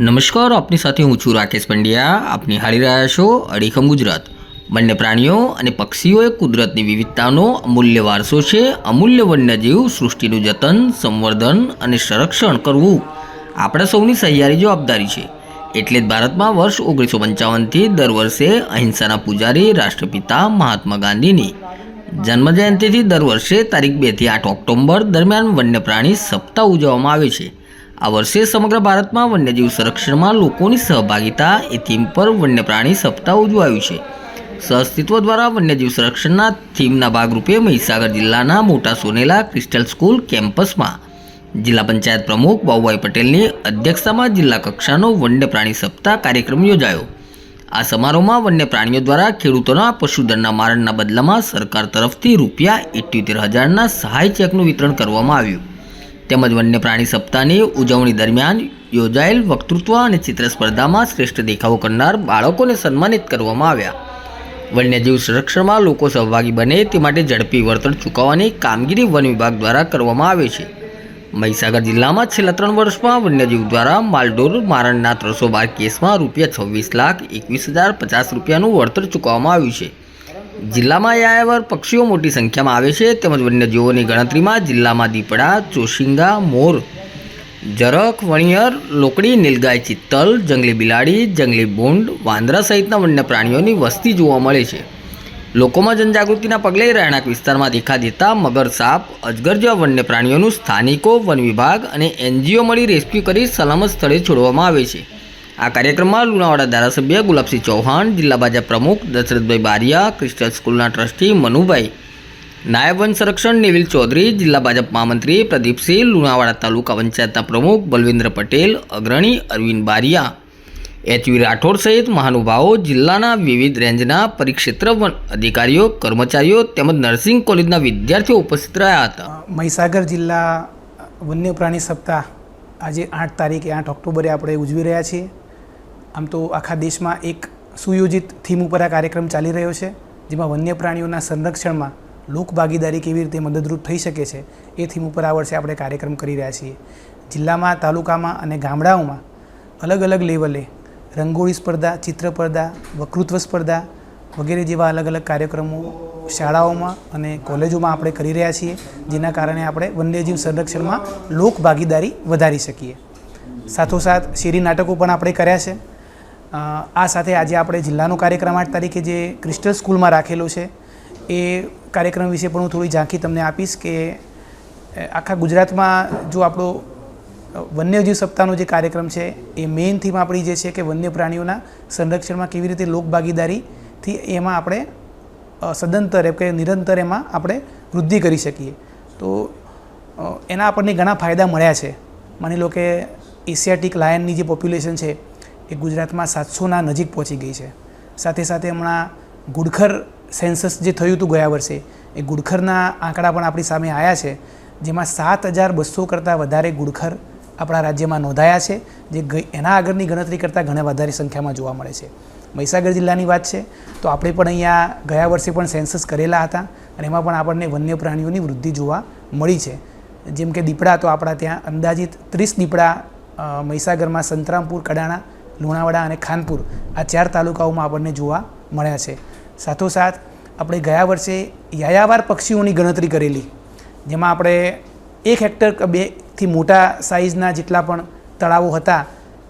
નમસ્કાર, આપની સાથે હું છું રાકેશ પંડ્યા. આપ નિહાળી રહ્યા છો અડીખમ ગુજરાત. બંને પ્રાણીઓ અને પક્ષીઓ એ કુદરતની વિવિધતાનો અમૂલ્ય વારસો છે. અમૂલ્ય વન્યજીવ સૃષ્ટિનું જતન, સંવર્ધન અને સંરક્ષણ કરવું આપણા સૌની સહિયારી જવાબદારી છે. એટલે જ ભારતમાં વર્ષ ઓગણીસો પંચાવનથી દર વર્ષે અહિંસાના પૂજારી રાષ્ટ્રપિતા મહાત્મા ગાંધીની જન્મજયંતિથી દર વર્ષે તારીખ બેથી આઠ ઓક્ટોબર દરમિયાન વન્ય પ્રાણી સપ્તાહ ઉજવવામાં આવે છે. આ વર્ષે સમગ્ર ભારતમાં વન્યજીવ સંરક્ષણમાં લોકોની સહભાગિતા એ થીમ પર વન્ય પ્રાણી સપ્તાહ ઉજવાયું છે. સહઅસ્તિત્વ દ્વારા વન્યજીવ સંરક્ષણના થીમના ભાગરૂપે મહીસાગર જિલ્લાના મોટા સોનેલા ક્રિસ્ટલ સ્કૂલ કેમ્પસમાં જિલ્લા પંચાયત પ્રમુખ બાબુભાઈ પટેલની અધ્યક્ષતામાં જિલ્લા કક્ષાનો વન્ય પ્રાણી સપ્તાહ કાર્યક્રમ યોજાયો. આ સમારોહમાં વન્ય પ્રાણીઓ દ્વારા ખેડૂતોના પશુધનના મારણના બદલામાં સરકાર તરફથી રૂપિયા ઇઠ્યોતેર હજારના સહાય ચેકનું વિતરણ કરવામાં આવ્યું. તેમજ વન્ય પ્રાણી સપ્તાહની ઉજવણી દરમિયાન યોજાયેલ વક્તૃત્વ અને ચિત્ર સ્પર્ધામાં શ્રેષ્ઠ દેખાવો કરનાર બાળકોને સન્માનિત કરવામાં આવ્યા. વન્યજીવ સંરક્ષણમાં લોકો સહભાગી બને તે માટે ઝડપી વળતર ચૂકવવાની કામગીરી વન વિભાગ દ્વારા કરવામાં આવે છે. મહીસાગર જિલ્લામાં છેલ્લા ત્રણ વર્ષમાં વન્યજીવ દ્વારા માલઢોર મારણના ત્રણસો બાર કેસમાં રૂપિયા છવ્વીસ લાખ એકવીસ હજાર પચાસ રૂપિયાનું વળતર ચૂકવવામાં આવ્યું છે. જિલ્લામાં યાયાવર પક્ષીઓ મોટી સંખ્યામાં આવે છે, તેમજ વન્યજીવોની ગણતરીમાં જિલ્લામાં દીપડા, ચોશિંગા, મોર, જરખ, વણિયર, લોકડી, નીલગાય, ચિત્તલ, જંગલી બિલાડી, જંગલી ભૂંડ, વાંદરા સહિતના વન્ય પ્રાણીઓની વસ્તી જોવા મળે છે. લોકોમાં જનજાગૃતિના પગલે રહેણાંક વિસ્તારમાં દેખા દેતા મગર સાપ, અજગર જેવા વન્ય પ્રાણીઓનું સ્થાનિકો, વન વિભાગ અને એનજીઓ મળી રેસ્ક્યુ કરી સલામત સ્થળે છોડવામાં આવે છે. આ કાર્યક્રમમાં લુણાવાડા ધારાસભ્ય ગુલાબસિંહ ચૌહાણ, જિલ્લા ભાજપ પ્રમુખ દશરથભાઈ બારિયા, ક્રિસ્ટલ સ્કૂલના ટ્રસ્ટી મનુભાઈ, નાયબ વન સંરક્ષણ નિવિલ ચૌધરી, જિલ્લા ભાજપ મહામંત્રી પ્રદીપસિંહ, લુણાવાડા તાલુકા પંચાયતના પ્રમુખ બલવિન્દ્ર પટેલ, અગ્રણી અરવિંદ બારિયા એચવી રાઠોડ સહિત મહાનુભાવો, જિલ્લાના વિવિધ રેન્જના પરિક્ષેત્ર વન અધિકારીઓ, કર્મચારીઓ તેમજ નર્સિંગ કોલેજના વિદ્યાર્થીઓ ઉપસ્થિત રહ્યા હતા. મહીસાગર જિલ્લા વન્ય પ્રાણી સપ્તાહ આજે આઠ તારીખે, આઠ ઓક્ટોબરે આપણે ઉજવી રહ્યા છીએ. આમ તો આખા દેશમાં એક સુયોજિત થીમ ઉપર આ કાર્યક્રમ ચાલી રહ્યો છે, જેમાં વન્ય પ્રાણીઓના સંરક્ષણમાં લોક ભાગીદારી કેવી રીતે મદદરૂપ થઈ શકે છે, એ થીમ ઉપર આ વર્ષે આપણે કાર્યક્રમ કરી રહ્યા છીએ. જિલ્લામાં, તાલુકામાં અને ગામડાઓમાં અલગ અલગ લેવલે રંગોળી સ્પર્ધા, ચિત્ર સ્પર્ધા, વકૃત્વ સ્પર્ધા વગેરે જેવા અલગ અલગ કાર્યક્રમો શાળાઓમાં અને કોલેજોમાં આપણે કરી રહ્યા છીએ, જેના કારણે આપણે વન્યજીવ સંરક્ષણમાં લોક ભાગીદારી વધારી શકીએ. સાથોસાથ શેરી નાટકો પણ આપણે કર્યા છે આ સાથે આજે આપણે જિલ્લાનો કાર્યક્રમ આઠ તારીખે જે ક્રિસ્ટલ સ્કૂલમાં રાખેલો છે, એ કાર્યક્રમ વિશે પણ હું થોડી ઝાંખી તમને આપીશ કે આખા ગુજરાતમાં જો આપણો વન્યજીવ સપ્તાહનો જે કાર્યક્રમ છે, એ મેઇન થીમ આપણી જે છે કે વન્ય પ્રાણીઓના સંરક્ષણમાં કેવી રીતે લોક ભાગીદારીથી એમાં આપણે સદંતર એમ કે નિરંતર એમાં આપણે વૃદ્ધિ કરી શકીએ. તો એના આપણને ઘણા ફાયદા મળ્યા છે. માની લો કે એશિયાટિક લાયનની જે પોપ્યુલેશન છે એ ગુજરાતમાં સાતસોના નજીક પહોંચી ગઈ છે. સાથે સાથે હમણાં ગુડખર સેન્સસ જે થયું હતું ગયા વર્ષે, એ ગુડખરના આંકડા પણ આપણી સામે આવ્યા છે, જેમાં સાત હજાર બસો કરતાં વધારે ગુડખર આપણા રાજ્યમાં નોંધાયા છે, જે એના આગળની ગણતરી કરતાં ઘણા વધારે સંખ્યામાં જોવા મળે છે. મહીસાગર જિલ્લાની વાત છે, તો આપણે પણ અહીંયા ગયા વર્ષે પણ સેન્સસ કરેલા હતા અને એમાં પણ આપણને વન્ય પ્રાણીઓની વૃદ્ધિ જોવા મળી છે. જેમ કે દીપડા, તો આપણા ત્યાં અંદાજિત ત્રીસ દીપડા મહીસાગરમાં સંતરામપુર, કડાણા લુણાવાડા અને ખાનપુર આ ચાર તાલુકાઓમાં આપણને જોવા મળ્યા છે. સાથોસાથ, આપણે ગયા વર્ષે યાયાવાર પક્ષીઓની ગણતરી કરેલી, જેમાં આપણે એક હેક્ટર બેથી મોટા સાઇઝના જેટલા પણ તળાવો હતા,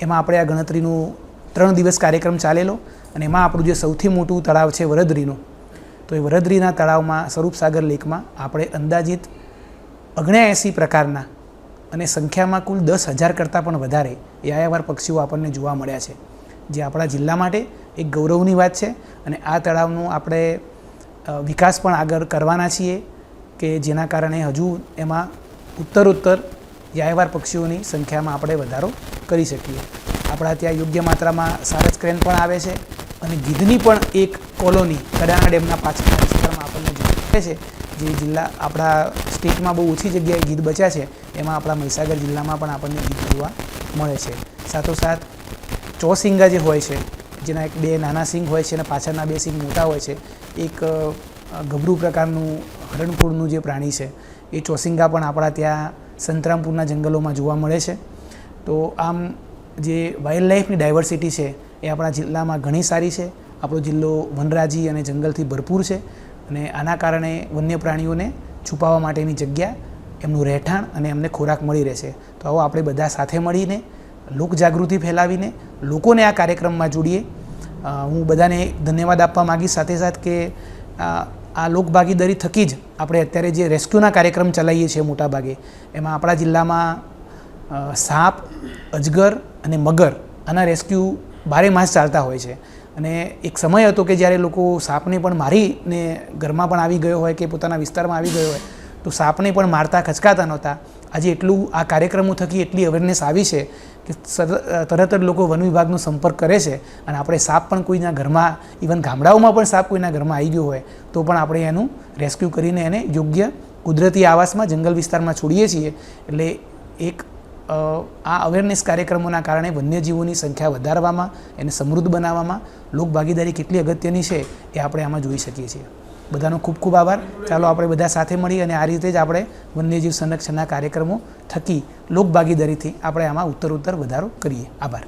એમાં આપણે આ ગણતરીનું ત્રણ દિવસ કાર્યક્રમ ચાલેલો અને એમાં આપણું જે સૌથી મોટું તળાવ છે વરદરીનું, તો એ વરદરીના તળાવમાં સ્વરૂપસાગર લેકમાં આપણે અંદાજિત ઓગણ્યાએંસી પ્રકારના અને સંખ્યામાં કુલ દસ હજાર કરતાં પણ વધારે યાયાવાર પક્ષીઓ આપણને જોવા મળ્યા છે. જે આપણા જિલ્લા માટે એક ગૌરવની વાત છે અને આ તળાવનું આપણે વિકાસ પણ આગળ કરવાના છીએ કે જેના કારણે હજુ એમાં ઉત્તરોત્તર યાયાવાર પક્ષીઓની સંખ્યામાં આપણે વધારો કરી શકીએ. આપણા ત્યાં યોગ્ય માત્રામાં સારસ ક્રેન પણ આવે છે અને ગીધની પણ એક કોલોની કડાણા ડેમના પાછળના વિસ્તારમાં આપણને જોવા મળે છે. જે જિલ્લા આપણા સ્ટેટમાં બહુ ઓછી જગ્યાએ ગીધ બચ્યા છે. એમાં આપણા મહીસાગર જિલ્લામાં પણ આપણને ગીધ જોવા મળે છે. સાથોસાથ ચોસિંગા જે હોય છે, જેના એક બે નાના સિંગ હોય છે અને પાછળના બે સિંગ મોટા હોય છે, એક ગભરું પ્રકારનું હરણપુરનું જે પ્રાણી છે, એ ચોસિંગા પણ આપણા ત્યાં સંતરામપુરના જંગલોમાં જોવા મળે છે. તો આમ જે વાઇલ્ડ લાઈફની ડાયવર્સિટી છે, એ આપણા જિલ્લામાં ઘણી સારી છે. આપણો જિલ્લો વનરાજી અને જંગલથી ભરપૂર છે અને આના કારણે વન્ય પ્રાણીઓને છુપાવવા માટેની જગ્યા એમનું રહેઠાણ અને એમને ખોરાક મળી રહેશે. તો આવો આપણે બધા સાથે મળીને લોકજાગૃતિ ફેલાવીને, લોકોને આ કાર્યક્રમમાં જોડીએ. હું બધાને ધન્યવાદ આપવા માગીશ. સાથે સાથ કે આ લોકભાગીદારી થકી જ આપણે અત્યારે જે રેસ્ક્યુના કાર્યક્રમ ચલાવીએ છીએ મોટા ભાગે એમાં આપણા જિલ્લામાં સાપ, અજગર અને મગર આના રેસ્ક્યુ બારે માસ ચાલતા હોય છે. અને એક સમય હતો કે જ્યારે લોકો સાપને પણ મારીને ઘરમાં પણ આવી ગયો હોય કે પોતાના વિસ્તારમાં આવી ગયો હોય તો સાપને પણ મારતા ખચકાતા નહોતા. આજે એટલું આ કાર્યક્રમો થકી એટલી અવેરનેસ આવી છે કે તરત જ લોકો વન વિભાગનો સંપર્ક કરે છે અને આપણે સાપ પણ કોઈના ઘરમાં ઇવન ગામડાઓમાં પણ સાપ કોઈના ઘરમાં આવી ગયો હોય, તો પણ આપણે એનું રેસ્ક્યુ કરીને એને યોગ્ય કુદરતી આવાસમાં, જંગલ વિસ્તારમાં છોડીએ છીએ. એટલે એક આ અવેરનેસ કાર્યક્રમોના કારણે વન્યજીવોની સંખ્યા વધારવામાં, એને સમૃદ્ધ બનાવવામાં, લોકભાગીદારી કેટલી અગત્યની છે એ આપણે આમાં જોઈ શકીએ છીએ. બધાનો ખૂબ ખૂબ આભાર. ચાલો આપણે બધા સાથે મળી અને આ રીતે જ આપણે વન્યજીવ સંરક્ષણના કાર્યક્રમો થકી લોકભાગીદારીથી આપણે આમાં ઉત્તર ઉત્તર વધારો કરીએ. આભાર.